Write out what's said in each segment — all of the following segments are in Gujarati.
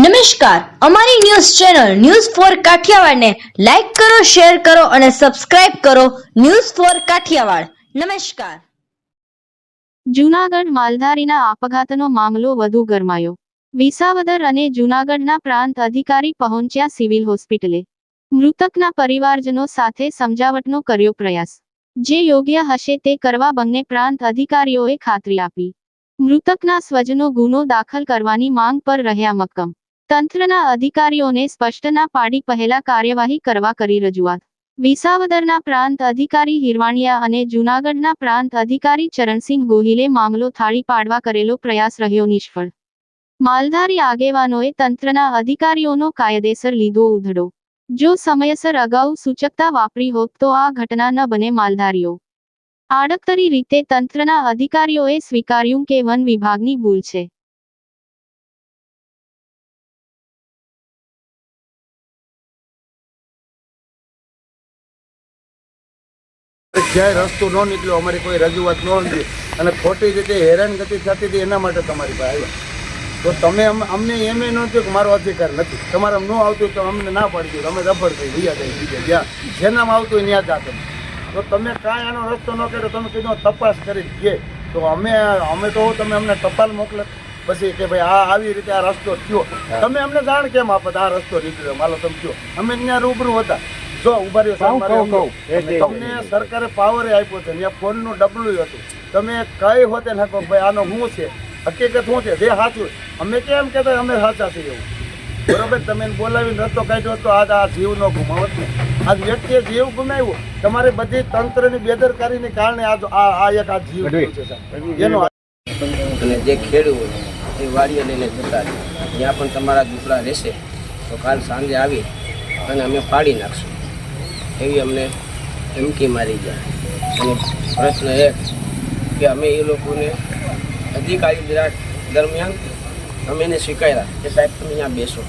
નમસ્કાર. અમારી ન્યૂઝ ચેનલ ન્યૂઝ ફોર કાઠિયાવાડને લાઈક કરો, શેર કરો અને સબસ્ક્રાઇબ કરો ન્યૂઝ ફોર કાઠિયાવાડ. નમસ્કાર. જૂનાગઢ માલધારીના આપઘાતનો મામલો વધુ ગરમાયો. વિસાવદર અને જૂનાગઢના પ્રાંત અધિકારી પહોંચ્યા સિવિલ હોસ્પિટલે. મૃતકના પરિવારજનો સાથે સમજાવટનો કર્યો પ્રયાસ. જે યોગ્ય હશે તે કરવા બંને પ્રાંત અધિકારીઓએ ખાતરી આપી. મૃતકના સ્વજનો ગુનો દાખલ કરવાની માંગ પર રહ્યા મક્કમ. તંત્રના અધિકારીઓને સ્પષ્ટના પાડી પહેલા કાર્યવાહી કરવા કરી રજૂઆત. વિસાવદરના પ્રાંત અધિકારી હિરવાણિયા અને જૂનાગઢના પ્રાંત અધિકારી ચરણસિંહ ગોહિલે મામલો થાળી પાડવા કરેલો પ્રયાસ રહ્યો નિષ્ફળ. માલધારી આગેવાનોએ તંત્રના અધિકારીઓનો કાયદેસર લીધો ઉધડો. જો સમયસર અગાઉ સૂચકતા વાપરી હોત તો આ ઘટના ન બને માલધારીઓ. આડકતરી રીતે તંત્રના અધિકારીઓએ સ્વીકાર્યું કે વન વિભાગની ભૂલ છે. ક્યાંય રસ્તો ન નીકળ્યો અમારી કોઈ રજૂઆત ન હતી. અને ખોટી રીતે હેરાનગતિ થતી હતી એના માટે તમારી પાસે આવ્યા. તો તમે અમને એમ ન થયું કે મારો અધિકાર નથી. તમારે ન આવતું તો અમને ના પાડી ગયું અમે રફડ થઈ ગયા થઈ બીજે જ્યાં જેનામાં આવતું હોય ત્યાં જાતો તો તમે કાંઈ આનો રસ્તો ન કર્યો તમે કીધું તપાસ કરી કે. તો અમે અમે તો તમે અમને ટપાલ મોકલે. પછી કે ભાઈ આ આવી રીતે આ રસ્તો થયો. તમે અમને જાણ કેમ આપત આ રસ્તો નીકળ્યો? માલો તમે થયો અમે ત્યાં રૂબરૂ હતા. જો ઊભા રહ્યો તમને સરકારે પાવર આપ્યો છે ત્યાં ફોનનું ડબલું હતું. તમે કઈ હોતે નાખો ભાઈ આનો શું છે? હકીકત શું છે? જે સાચું અમે કેમ કહેતા અમે સાચા છીએ એવું. બરોબર? તમે બોલાવી બોલાવીને રસ્તો કાઢ્યો તો આજ આ જીવ નો ગુમાવત ને આજ વ્યક્તિએ જીવ ગુમાવ્યો. તમારે બધી તંત્રની બેદરકારીને કારણે આજ આ આ એક આ જીવ છે સાહેબ. એનો અને જે ખેડૂત એ વાડીએ લઈને જતા જ્યાં પણ તમારા દીપડા રહેશે તો કાલ સાંજે આવી અને અમે પાડી નાખશું. એવી અમને ધમકી મારી ગયા. અને પ્રશ્ન એ કે અમે એ લોકોને અધિકારી વિરાટ દરમિયાન અમે એને સ્વીકાર્યા કે સાહેબ તમે અહીંયા બેસો.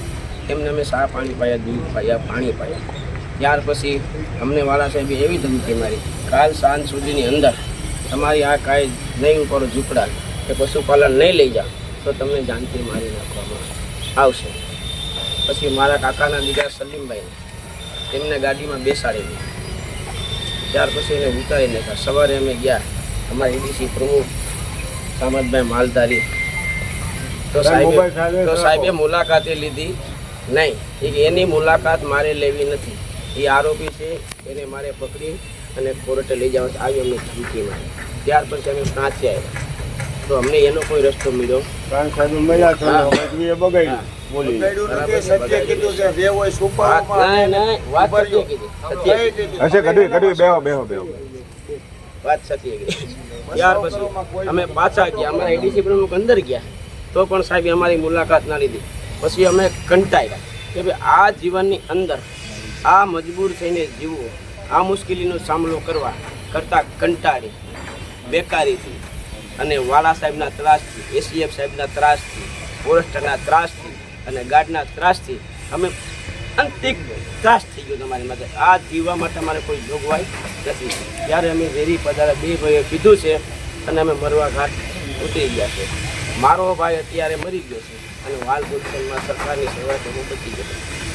એમને અમે સા પાણી પાયા, દૂધ પાયા, પાણી પાયા. ત્યાર પછી અમને વાળા સાહેબે એવી ધમકી મારી. કાલ સાંજ સુધીની અંદર તમારી આ કાંઈ નહીં ઉપર ઝૂંપડા કે પશુપાલન નહીં લઈ જાઓ, તો તમને જાનથી મારી નાખવામાં આવશે. પછી મારા કાકાના દીકરા સલીમભાઈ તેમને ગાડીમાં બેસાડેલી ત્યાર પછી એને ઉતારી નાખ્યા સવારે અમે ગયા. અમારા એડીસી પ્રમુખ સામતભાઈ માલધારી. તો સાહેબે તો સાહેબે મુલાકાતે લીધી. નહીં એ એની મુલાકાત મારે લેવી નથી. એ આરોપી છે એને મારે પકડી અને કોર્ટે લઈ જવા આવી અમને ધમકી મારી ત્યાર પછી અમે સાચી આવ્યા. તો અમને એનો કોઈ રસ્તો મળ્યો બગાડ્યું. નથી, સત્ય કીધું છે. જે હોય નહીં, વાત સત્ય કીધી. સત્ય કઈ કીધી. કીધું? હશે ગઢવી ગઢવી બેહો બેહો બેહો. વાત સત્ય કીધી. ત્યાર પછી અમે પાછા ગયા અમારા એડીસી પ્રમુખ અંદર ગયા. તો પણ સાહેબ અમારી મુલાકાત ના લીધી. પછી અમે કંટાળ્યા કે ભાઈ આ જીવનની અંદર આ મજબૂર થઈને જીવવું આ મુશ્કેલીનો સામનો કરવા કરતાં કંટાળી બેકારીથી અને વાલા સાહેબના ત્રાસથી એસીએફ સાહેબના ત્રાસથી, ફોરેસ્ટરના ત્રાસથી અને ગાર્ડના ત્રાસથી અમે અંતિક ત્રાસ થઈ ગયો તમારી માટે. આ જીવવા માટે અમારે કોઈ જોગવાઈ નથી. ત્યારે અમે વેરી પધારે, બે ભાઈએ કીધું છે અને અમે મરવા ઘાટ ઉતરી ગયા છે. મારો ભાઈ અત્યારે મરી ગયો છે અને વાલ ગુલશનમાં સરકારની સેવા હું બચી ગયો.